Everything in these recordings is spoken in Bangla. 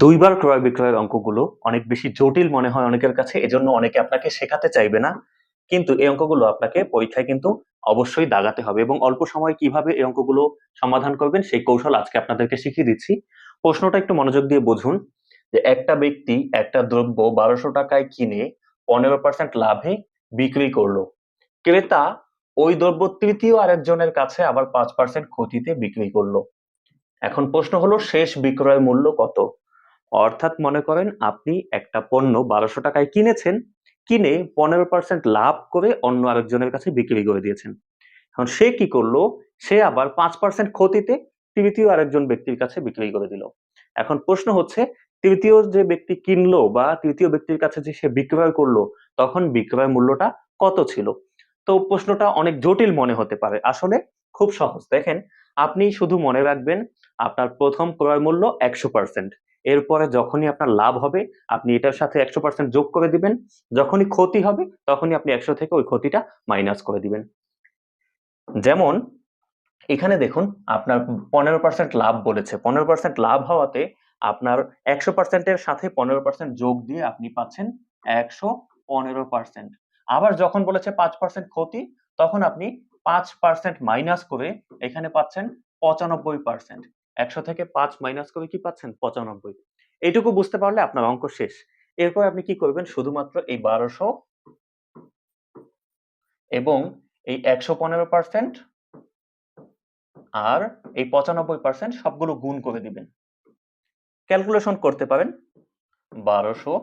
দুইবার ক্রয় বিক্রয়ের অঙ্কগুলো অনেক বেশি জটিল মনে হয় অনেকের কাছে, এজন্য অনেকে আপনাকে শেখাতে চাইবে না। কিন্তু এই অঙ্কগুলো আপনাকে পরীক্ষায় কিন্তু অবশ্যই দাগাতে হবে এবং অল্প সময় কীভাবে এই অঙ্কগুলো সমাধান করবেন সেই কৌশল আজকে আপনাদেরকে শিখিয়ে দিচ্ছি। প্রশ্নটা একটু মনোযোগ দিয়ে বুঝুন যে একটা ব্যক্তি একটা দ্রব্য বারোশো টাকায় কিনে পনেরো পার্সেন্ট লাভে বিক্রি করল। ক্রেতা ওই দ্রব্য তৃতীয় আরেকজনের কাছে আবার পাঁচ পার্সেন্ট ক্ষতিতে বিক্রি করল। এখন প্রশ্ন হলো, শেষ বিক্রয় মূল্য কত? অর্থাৎ মনে করেন আপনি একটা পণ্য বারোশো টাকায় কিনেছেন, কিনে পনেরো পার্সেন্ট লাভ করে অন্য আরেকজনের কাছে বিক্রি করে দিয়েছেন। এখন সে কি করল? সে আবার পাঁচ পার্সেন্ট ক্ষতিতে তৃতীয় আরেকজন ব্যক্তির কাছে বিক্রি করে দিল। এখন প্রশ্ন হচ্ছে, তৃতীয় যে ব্যক্তি কিনলো বা তৃতীয় ব্যক্তির কাছে যে সে বিক্রয় করল, তখন বিক্রয় মূল্যটা কত ছিল? তো প্রশ্নটা অনেক জটিল মনে হতে পারে। আসলে খুব সহজ। দেখেন, আপনি শুধু মনে রাখবেন, আপনার প্রথম ক্রয় মূল্য একশো পার্সেন্ট এরপরে যখনই আপনার লাভ হবে, আপনি এটার সাথে একশো পার্সেন্ট যোগ করে দিবেন। যখনই ক্ষতি হবে, তখনই আপনি একশো থেকে ওই ক্ষতিটা মাইনাস করে দিবেন। যেমন, এখানে দেখুন, আপনার পনেরো পার্সেন্ট লাভ বলেছে। পনেরো পার্সেন্ট লাভ হওয়াতে আপনার একশো পার্সেন্টের সাথে পনেরো পার্সেন্ট যোগ দিয়ে আপনি পাচ্ছেন একশো পনেরো পার্সেন্ট আবার যখন বলেছে পাঁচ পার্সেন্ট ক্ষতি, তখন আপনি পাঁচ পার্সেন্ট মাইনাস করে এখানে পাচ্ছেন পঁচানব্বই পার্সেন্ট একশো থেকে পাঁচ মাইনাস করে কি পাচ্ছেন? পঁচানব্বই। এইটুকু বুঝতে পারলে আপনার অঙ্ক শেষ। এরপর আপনি কি করবেন? শুধুমাত্র এই বারোশো এবং এই একশো পনেরো পার্সেন্ট আর এই পঁচানব্বই পার্সেন্ট সবগুলো গুণ করে দিবেন। ক্যালকুলেশন করতে পারেন। বারোশো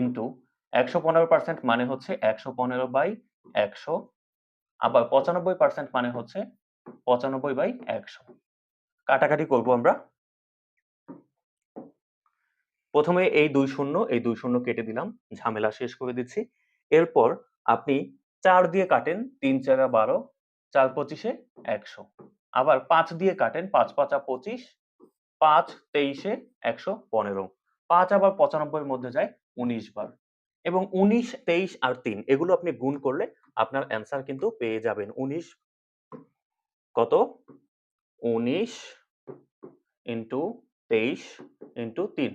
ইন্টু একশো পনেরো পার্সেন্ট মানে হচ্ছে একশো পনেরো বাই একশো, আবার পঁচানব্বই পার্সেন্ট মানে হচ্ছে পঁচানব্বই বাই একশো। কাটাকাটি করব আমরা। প্রথমে এই দুই শূন্য, এই দুই শূন্য কেটে দিলাম, ঝামেলা শেষ করে দিচ্ছি। এরপর আপনি চার দিয়ে কাটেন, তিন, চারা, বারো, চার, পঁচিশে একশো। আবার পাঁচ দিয়ে কাটেন, পাঁচ, পাঁচা পঁচিশ, পাঁচ, তেইশে একশো পনেরো। পাঁচ আবার পঁচানব্বইয়ের মধ্যে যায় উনিশ বার। এবং উনিশ, তেইশ আর তিন, এগুলো আপনি গুণ করলে আপনার অ্যান্সার কিন্তু পেয়ে যাবেন। উনিশ কত? উনিশ ইন্টু তেইশ ইন্টু তিন।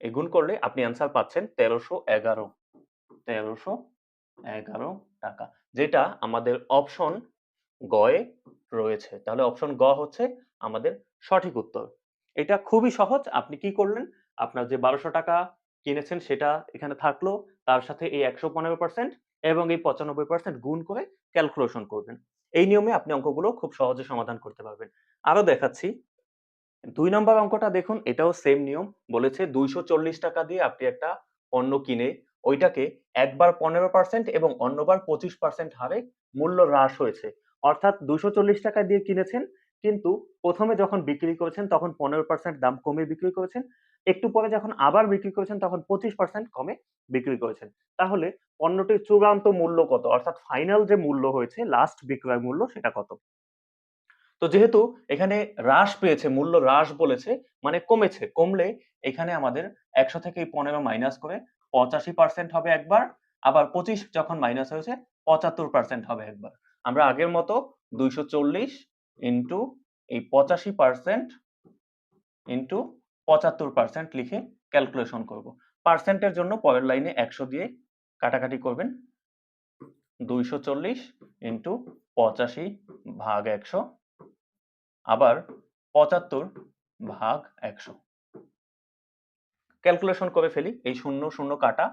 এই গুণ করলে আপনি অ্যান্সার পাচ্ছেন তেরোশো এগারো। তেরোশো এগারো টাকা, যেটা আমাদের অপশন গয়ে রয়েছে। তাহলে অপশন গ হচ্ছে আমাদের সঠিক উত্তর। এটা খুবই সহজ, আপনি কি করলেন? আপনার যে বারোশো টাকা কিনেছেন সেটা এখানে থাকল, তার সাথে এই একশো পনেরো পার্সেন্ট এবং এই পঁচানব্বই পার্সেন্ট গুণ করে ক্যালকুলেশন করবেন। এই নিয়মে আপনি অঙ্কগুলো খুব সহজে সমাধান করতে পারবেন। আরও দেখাচ্ছি। দুই নম্বর অঙ্কটা দেখুন, এটাও সেম নিয়ম। বলেছে দুইশো চল্লিশ টাকা দিয়ে আপনি একটা পণ্য কিনে ওইটাকে একবার পনেরো পার্সেন্ট এবং অন্যবার পঁচিশ পার্সেন্ট হারে মূল্য হ্রাস হয়েছে। অর্থাৎ দুইশো চল্লিশ টাকা দিয়ে কিনেছেন কিন্তু প্রথমে যখন বিক্রি করেছেন, তখন পনেরো পার্সেন্ট দাম কমে বিক্রি করেছেন। একটু পরে যখন আবার বিক্রি করেছেন, তখন পঁচিশ পার্সেন্ট কমে বিক্রি করেছেন। তাহলে পণ্যটির চূড়ান্ত মূল্য কত? অর্থাৎ ফাইনাল যে মূল্য হয়েছে লাস্ট বিক্রয় মূল্য সেটা কত? তো যেহেতু এখানে হ্রাস পেয়েছে, মূল্য হ্রাস বলেছে মানে কমেছে, কমলে এখানে আমাদের একশো থেকে পনেরো মাইনাস করে পঁচাশি পার্সেন্ট হবে একবার, আবার পঁচিশ যখন মাইনাস হয়েছে, পঁচাত্তর পার্সেন্ট হবে একবার। আমরা আগের মতো দুইশো চল্লিশ ইন্টু এই পঁচাশি পার্সেন্ট ইন্টু পঁচাত্তর পার্সেন্ট লিখে ক্যালকুলেশন করব। পার্সেন্টের জন্য পরের লাইনে একশো দিয়ে কাটাকাটি করবেন। দুইশো চল্লিশ ইন্টু পঁচাশি ভাগ একশো, আবার পঁচাত্তর ভাগ একশো। ক্যালকুলেশন করে ফেলি, এই শূন্য শূন্য কাটা।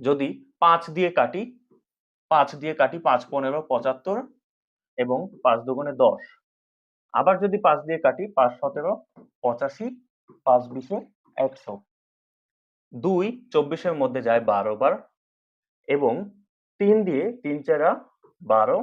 যদি পাঁচ দিয়ে কাটি, পাঁচ দিয়ে কাটি পাঁচ পনেরো, পঁচাত্তর এবং পাঁচ দুগুণে দশ। আবার যদি পাঁচ দিয়ে কাটি পাঁচ সতেরো, পঁচাশি, পাঁচ বিশে একশো। দুই চব্বিশের মধ্যে যায় বারো বার এবং তিন দিয়ে তিন চারা বারো,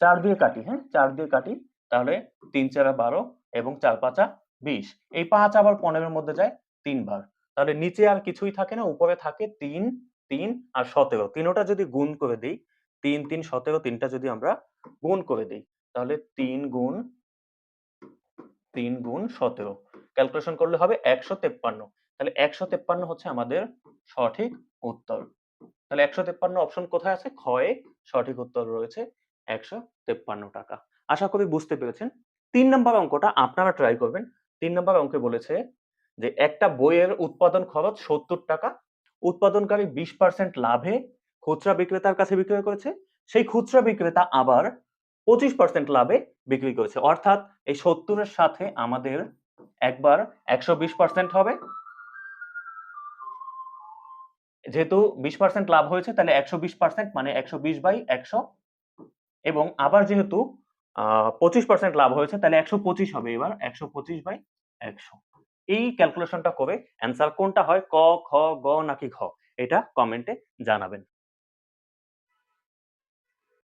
চার দিয়ে কাটি হ্যাঁ? চার দিয়ে কাটি, তাহলে তিন চারা বারো এবং চার পাঁচা বিশ। এই পাঁচ আবার পনেরোর মধ্যে যায় তিনবার তাহলে নিচে আর কিছুই থাকে না, উপরে থাকে তিন তিন আর সতেরো। তিনোটা যদি গুণ করে দিই, তিন তিন, সতেরো, তিনটা যদি আমরা গুণ করে দিই, তাহলে তিন গুণ তিন গুণ সতেরো। ক্যালকুলেশন করলে হবে একশো তেপ্পান্ন। তাহলে একশো তেপ্পান্ন হচ্ছে আমাদের সঠিক উত্তর। তাহলে একশো তেপ্পান্ন অপশন কোথায় আছে? ক্ষয়ে সঠিক উত্তর রয়েছে একশো তেপ্পান্ন টাকা। আশা করি বুঝতে পেরেছেন। তিন নম্বর অঙ্কটা আপনারা ট্রাই করবেন। তিন নম্বর অঙ্কে বলেছে যে একটা বইয়ের উৎপাদন খরচ ৳৭০ উৎপাদনকারী ২০% লাভে খুচরা বিক্রেতার কাছে বিক্রয় করেছে। সেই খুচরা বিক্রেতা আবার ২৫% লাভে বিক্রি করেছে। অর্থাৎ এই ৭০ এর সাথে আমাদের একবার ১২০% হবে। যেহেতু ২০% লাভ হয়েছে তাহলে ১২০% মানে ১২০/১০০ এবং আবার যেহেতু আ ২৫% লাভ হয়েছে তাহলে ১২৫ হবে এবার ১২৫/১০০ এই ক্যালকুলেশনটা করে অ্যান্সার কোনটা হয় ক, খ, গ নাকি ঘ এটা কমেন্টে জানাবেন।